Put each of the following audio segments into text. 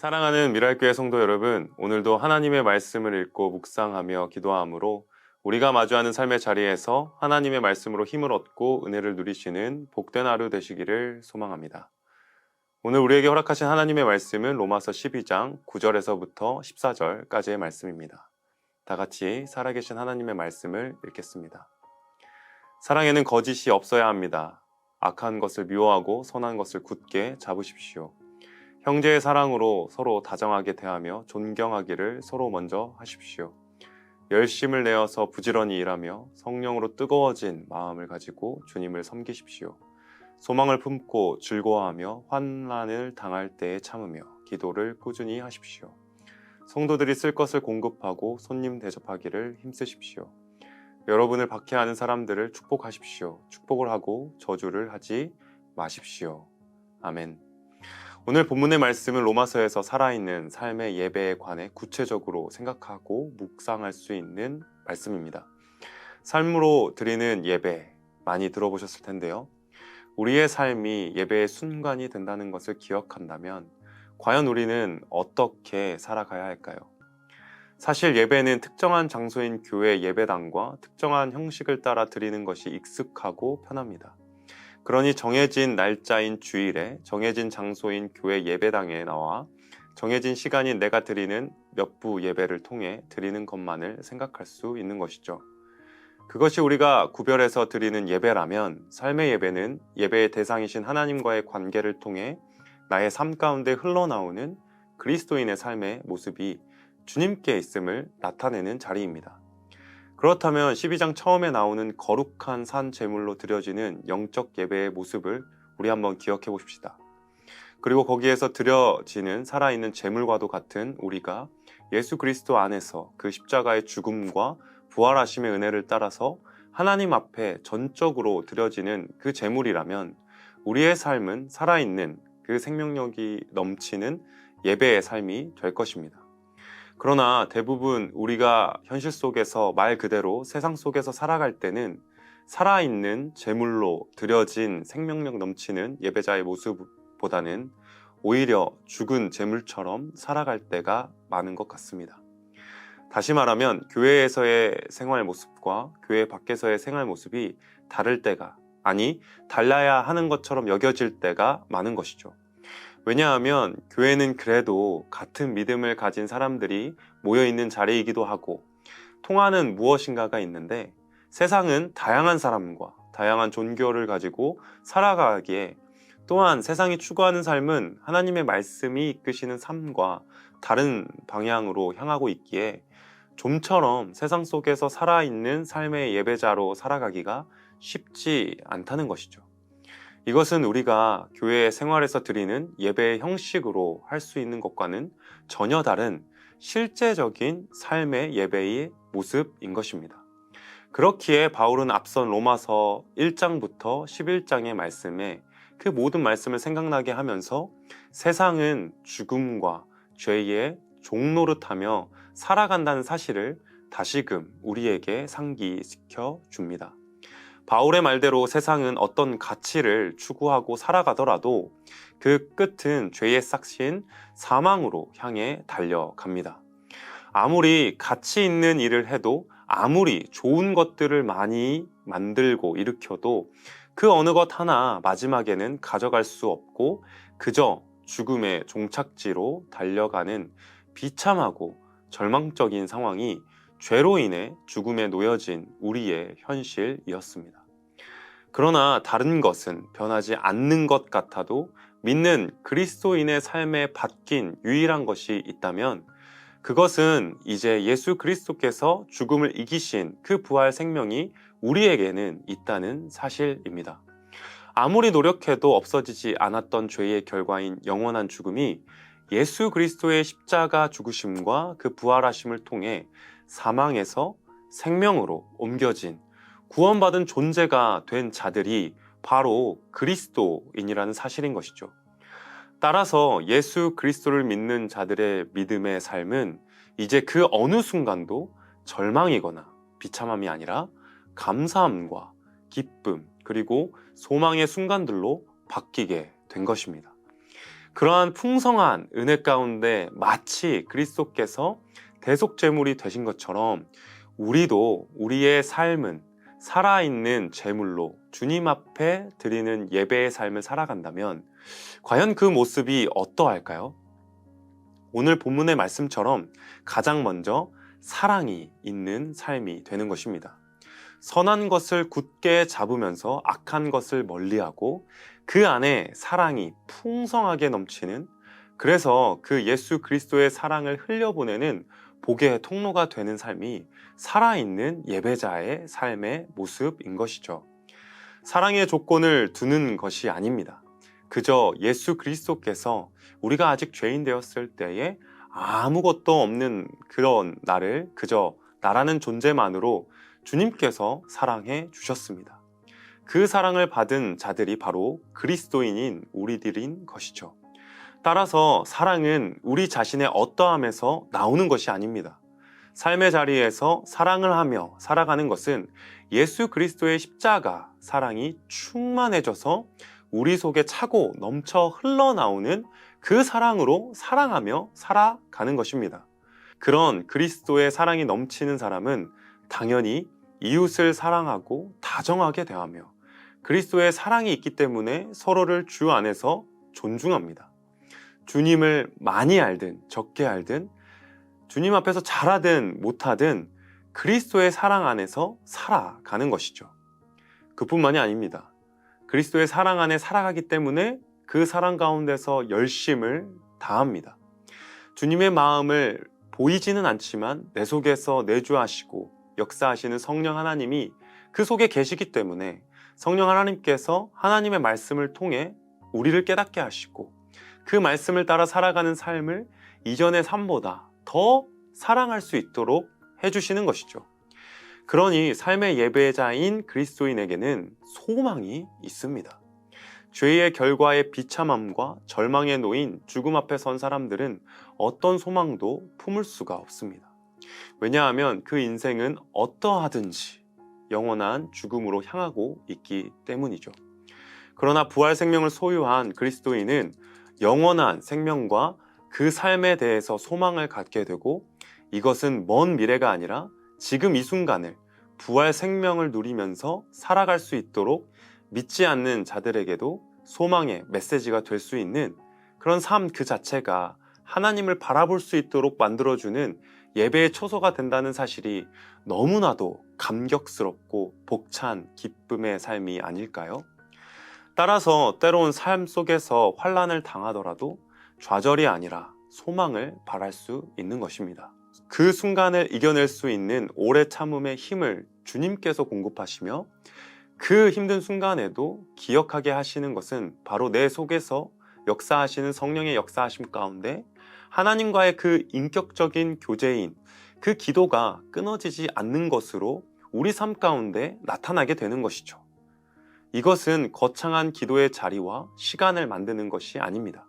사랑하는 미랄교회 성도 여러분, 오늘도 하나님의 말씀을 읽고 묵상하며 기도함으로 우리가 마주하는 삶의 자리에서 하나님의 말씀으로 힘을 얻고 은혜를 누리시는 복된 하루 되시기를 소망합니다. 오늘 우리에게 허락하신 하나님의 말씀은 로마서 12장 9절에서부터 14절까지의 말씀입니다. 다 같이 살아계신 하나님의 말씀을 읽겠습니다. 사랑에는 거짓이 없어야 합니다. 악한 것을 미워하고 선한 것을 굳게 잡으십시오. 형제의 사랑으로 서로 다정하게 대하며 존경하기를 서로 먼저 하십시오. 열심을 내어서 부지런히 일하며 성령으로 뜨거워진 마음을 가지고 주님을 섬기십시오. 소망을 품고 즐거워하며 환난을 당할 때에 참으며 기도를 꾸준히 하십시오. 성도들이 쓸 것을 공급하고 손님 대접하기를 힘쓰십시오. 여러분을 박해하는 사람들을 축복하십시오. 축복을 하고 저주를 하지 마십시오. 아멘. 오늘 본문의 말씀은 로마서에서 살아있는 삶의 예배에 관해 구체적으로 생각하고 묵상할 수 있는 말씀입니다. 삶으로 드리는 예배 많이 들어보셨을 텐데요. 우리의 삶이 예배의 순간이 된다는 것을 기억한다면 과연 우리는 어떻게 살아가야 할까요? 사실 예배는 특정한 장소인 교회 예배당과 특정한 형식을 따라 드리는 것이 익숙하고 편합니다. 그러니 정해진 날짜인 주일에 정해진 장소인 교회 예배당에 나와 정해진 시간인 내가 드리는 몇 부 예배를 통해 드리는 것만을 생각할 수 있는 것이죠. 그것이 우리가 구별해서 드리는 예배라면 삶의 예배는 예배의 대상이신 하나님과의 관계를 통해 나의 삶 가운데 흘러나오는 그리스도인의 삶의 모습이 주님께 있음을 나타내는 자리입니다. 그렇다면 12장 처음에 나오는 거룩한 산 제물로 드려지는 영적 예배의 모습을 우리 한번 기억해 보십시다. 그리고 거기에서 드려지는 살아있는 제물과도 같은 우리가 예수 그리스도 안에서 그 십자가의 죽음과 부활하심의 은혜를 따라서 하나님 앞에 전적으로 드려지는 그 제물이라면 우리의 삶은 살아있는 그 생명력이 넘치는 예배의 삶이 될 것입니다. 그러나 대부분 우리가 현실 속에서 말 그대로 세상 속에서 살아갈 때는 살아있는 제물로 드려진 생명력 넘치는 예배자의 모습보다는 오히려 죽은 제물처럼 살아갈 때가 많은 것 같습니다. 다시 말하면 교회에서의 생활 모습과 교회 밖에서의 생활 모습이 다를 때가 아니 달라야 하는 것처럼 여겨질 때가 많은 것이죠. 왜냐하면 교회는 그래도 같은 믿음을 가진 사람들이 모여 있는 자리이기도 하고 통하는 무엇인가가 있는데 세상은 다양한 사람과 다양한 종교를 가지고 살아가기에 또한 세상이 추구하는 삶은 하나님의 말씀이 이끄시는 삶과 다른 방향으로 향하고 있기에 좀처럼 세상 속에서 살아있는 삶의 예배자로 살아가기가 쉽지 않다는 것이죠. 이것은 우리가 교회 생활에서 드리는 예배의 형식으로 할 수 있는 것과는 전혀 다른 실제적인 삶의 예배의 모습인 것입니다. 그렇기에 바울은 앞선 로마서 1장부터 11장의 말씀에 그 모든 말씀을 생각나게 하면서 세상은 죽음과 죄의 종노릇하며 살아간다는 사실을 다시금 우리에게 상기시켜 줍니다. 바울의 말대로 세상은 어떤 가치를 추구하고 살아가더라도 그 끝은 죄의 싹신 사망으로 향해 달려갑니다. 아무리 가치 있는 일을 해도 아무리 좋은 것들을 많이 만들고 일으켜도 그 어느 것 하나 마지막에는 가져갈 수 없고 그저 죽음의 종착지로 달려가는 비참하고 절망적인 상황이 죄로 인해 죽음에 놓여진 우리의 현실이었습니다. 그러나 다른 것은 변하지 않는 것 같아도 믿는 그리스도인의 삶에 바뀐 유일한 것이 있다면 그것은 이제 예수 그리스도께서 죽음을 이기신 그 부활 생명이 우리에게는 있다는 사실입니다. 아무리 노력해도 없어지지 않았던 죄의 결과인 영원한 죽음이 예수 그리스도의 십자가 죽으심과 그 부활하심을 통해 사망에서 생명으로 옮겨진 구원받은 존재가 된 자들이 바로 그리스도인이라는 사실인 것이죠. 따라서 예수 그리스도를 믿는 자들의 믿음의 삶은 이제 그 어느 순간도 절망이거나 비참함이 아니라 감사함과 기쁨 그리고 소망의 순간들로 바뀌게 된 것입니다. 그러한 풍성한 은혜 가운데 마치 그리스도께서 대속제물이 되신 것처럼 우리도 우리의 삶은 살아있는 제물로 주님 앞에 드리는 예배의 삶을 살아간다면 과연 그 모습이 어떠할까요? 오늘 본문의 말씀처럼 가장 먼저 사랑이 있는 삶이 되는 것입니다. 선한 것을 굳게 잡으면서 악한 것을 멀리하고 그 안에 사랑이 풍성하게 넘치는 그래서 그 예수 그리스도의 사랑을 흘려보내는 복의 통로가 되는 삶이 살아있는 예배자의 삶의 모습인 것이죠. 사랑의 조건을 두는 것이 아닙니다. 그저 예수 그리스도께서 우리가 아직 죄인 되었을 때에 아무것도 없는 그런 나를 그저 나라는 존재만으로 주님께서 사랑해 주셨습니다. 그 사랑을 받은 자들이 바로 그리스도인인 우리들인 것이죠. 따라서 사랑은 우리 자신의 어떠함에서 나오는 것이 아닙니다. 삶의 자리에서 사랑을 하며 살아가는 것은 예수 그리스도의 십자가 사랑이 충만해져서 우리 속에 차고 넘쳐 흘러나오는 그 사랑으로 사랑하며 살아가는 것입니다. 그런 그리스도의 사랑이 넘치는 사람은 당연히 이웃을 사랑하고 다정하게 대하며 그리스도의 사랑이 있기 때문에 서로를 주 안에서 존중합니다. 주님을 많이 알든 적게 알든 주님 앞에서 잘하든 못하든 그리스도의 사랑 안에서 살아가는 것이죠. 그뿐만이 아닙니다. 그리스도의 사랑 안에 살아가기 때문에 그 사랑 가운데서 열심을 다합니다. 주님의 마음을 보이지는 않지만 내 속에서 내주하시고 역사하시는 성령 하나님이 그 속에 계시기 때문에 성령 하나님께서 하나님의 말씀을 통해 우리를 깨닫게 하시고 그 말씀을 따라 살아가는 삶을 이전의 삶보다 더 사랑할 수 있도록 해주시는 것이죠. 그러니 삶의 예배자인 그리스도인에게는 소망이 있습니다. 죄의 결과의 비참함과 절망에 놓인 죽음 앞에 선 사람들은 어떤 소망도 품을 수가 없습니다. 왜냐하면 그 인생은 어떠하든지 영원한 죽음으로 향하고 있기 때문이죠. 그러나 부활 생명을 소유한 그리스도인은 영원한 생명과 그 삶에 대해서 소망을 갖게 되고 이것은 먼 미래가 아니라 지금 이 순간을 부활 생명을 누리면서 살아갈 수 있도록 믿지 않는 자들에게도 소망의 메시지가 될 수 있는 그런 삶 그 자체가 하나님을 바라볼 수 있도록 만들어주는 예배의 초소가 된다는 사실이 너무나도 감격스럽고 벅찬 기쁨의 삶이 아닐까요? 따라서 때로는 삶 속에서 환란을 당하더라도 좌절이 아니라 소망을 바랄 수 있는 것입니다. 그 순간을 이겨낼 수 있는 오래 참음의 힘을 주님께서 공급하시며 그 힘든 순간에도 기억하게 하시는 것은 바로 내 속에서 역사하시는 성령의 역사하심 가운데 하나님과의 그 인격적인 교제인 그 기도가 끊어지지 않는 것으로 우리 삶 가운데 나타나게 되는 것이죠. 이것은 거창한 기도의 자리와 시간을 만드는 것이 아닙니다.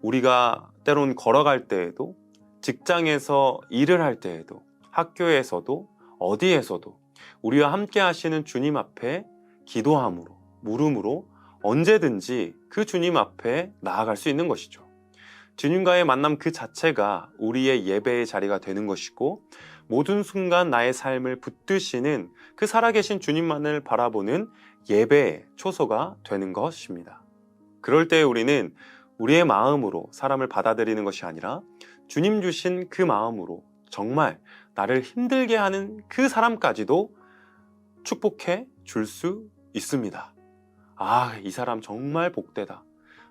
우리가 때론 걸어갈 때에도 직장에서 일을 할 때에도 학교에서도 어디에서도 우리와 함께 하시는 주님 앞에 기도함으로 물음으로 언제든지 그 주님 앞에 나아갈 수 있는 것이죠. 주님과의 만남 그 자체가 우리의 예배의 자리가 되는 것이고 모든 순간 나의 삶을 붙드시는 그 살아계신 주님만을 바라보는 예배의 초소가 되는 것입니다. 그럴 때 우리는 우리의 마음으로 사람을 받아들이는 것이 아니라 주님 주신 그 마음으로 정말 나를 힘들게 하는 그 사람까지도 축복해 줄 수 있습니다. 아, 이 사람 정말 복되다.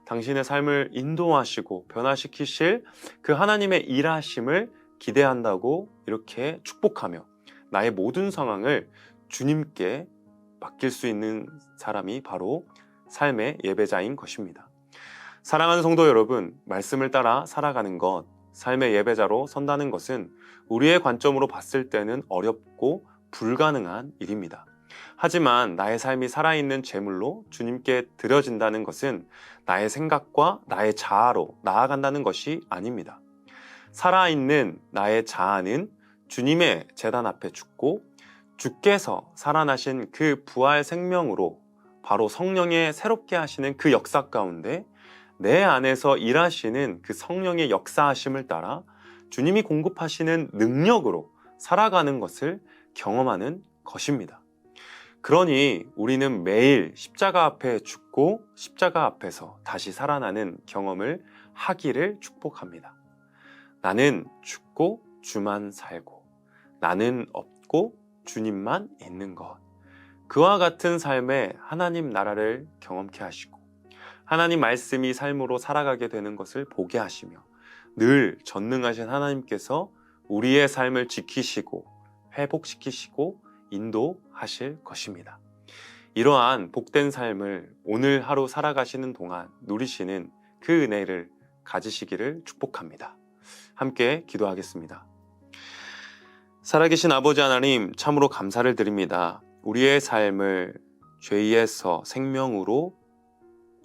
당신의 삶을 인도하시고 변화시키실 그 하나님의 일하심을 기대한다고 이렇게 축복하며 나의 모든 상황을 주님께 맡길 수 있는 사람이 바로 삶의 예배자인 것입니다. 사랑하는 성도 여러분, 말씀을 따라 살아가는 것, 삶의 예배자로 선다는 것은 우리의 관점으로 봤을 때는 어렵고 불가능한 일입니다. 하지만 나의 삶이 살아있는 제물로 주님께 드려진다는 것은 나의 생각과 나의 자아로 나아간다는 것이 아닙니다. 살아있는 나의 자아는 주님의 재단 앞에 죽고 주께서 살아나신 그 부활 생명으로 바로 성령의 새롭게 하시는 그 역사 가운데 내 안에서 일하시는 그 성령의 역사하심을 따라 주님이 공급하시는 능력으로 살아가는 것을 경험하는 것입니다. 그러니 우리는 매일 십자가 앞에 죽고 십자가 앞에서 다시 살아나는 경험을 하기를 축복합니다. 나는 죽고 주만 살고 나는 없고 주님만 있는 것. 그와 같은 삶에 하나님 나라를 경험케 하시고 하나님 말씀이 삶으로 살아가게 되는 것을 보게 하시며 늘 전능하신 하나님께서 우리의 삶을 지키시고 회복시키시고 인도하실 것입니다. 이러한 복된 삶을 오늘 하루 살아가시는 동안 누리시는 그 은혜를 가지시기를 축복합니다. 함께 기도하겠습니다. 살아계신 아버지 하나님, 참으로 감사를 드립니다. 우리의 삶을 죄에서 생명으로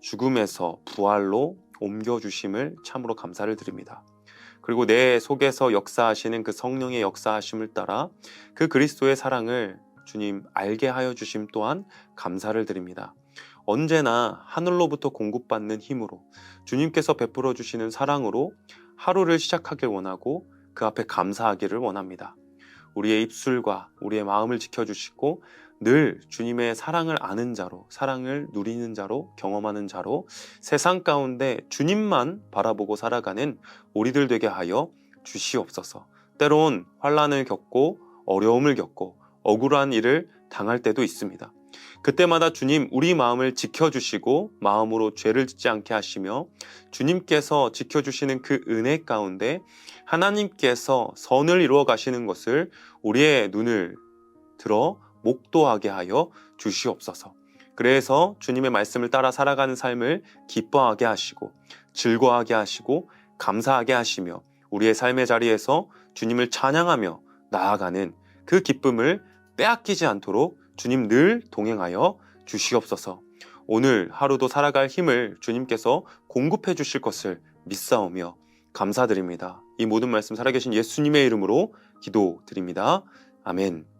죽음에서 부활로 옮겨주심을 참으로 감사를 드립니다. 그리고 내 속에서 역사하시는 그 성령의 역사하심을 따라 그 그리스도의 사랑을 주님 알게 하여 주심 또한 감사를 드립니다. 언제나 하늘로부터 공급받는 힘으로 주님께서 베풀어 주시는 사랑으로 하루를 시작하길 원하고 그 앞에 감사하기를 원합니다. 우리의 입술과 우리의 마음을 지켜주시고 늘 주님의 사랑을 아는 자로, 사랑을 누리는 자로, 경험하는 자로 세상 가운데 주님만 바라보고 살아가는 우리들 되게 하여 주시옵소서. 때론 환란을 겪고 어려움을 겪고 억울한 일을 당할 때도 있습니다. 그때마다 주님 우리 마음을 지켜주시고 마음으로 죄를 짓지 않게 하시며 주님께서 지켜주시는 그 은혜 가운데 하나님께서 선을 이루어 가시는 것을 우리의 눈을 들어 목도하게 하여 주시옵소서. 그래서 주님의 말씀을 따라 살아가는 삶을 기뻐하게 하시고 즐거워하게 하시고 감사하게 하시며 우리의 삶의 자리에서 주님을 찬양하며 나아가는 그 기쁨을 빼앗기지 않도록 주님 늘 동행하여 주시옵소서. 오늘 하루도 살아갈 힘을 주님께서 공급해 주실 것을 믿사오며 감사드립니다. 이 모든 말씀 살아계신 예수님의 이름으로 기도드립니다. 아멘.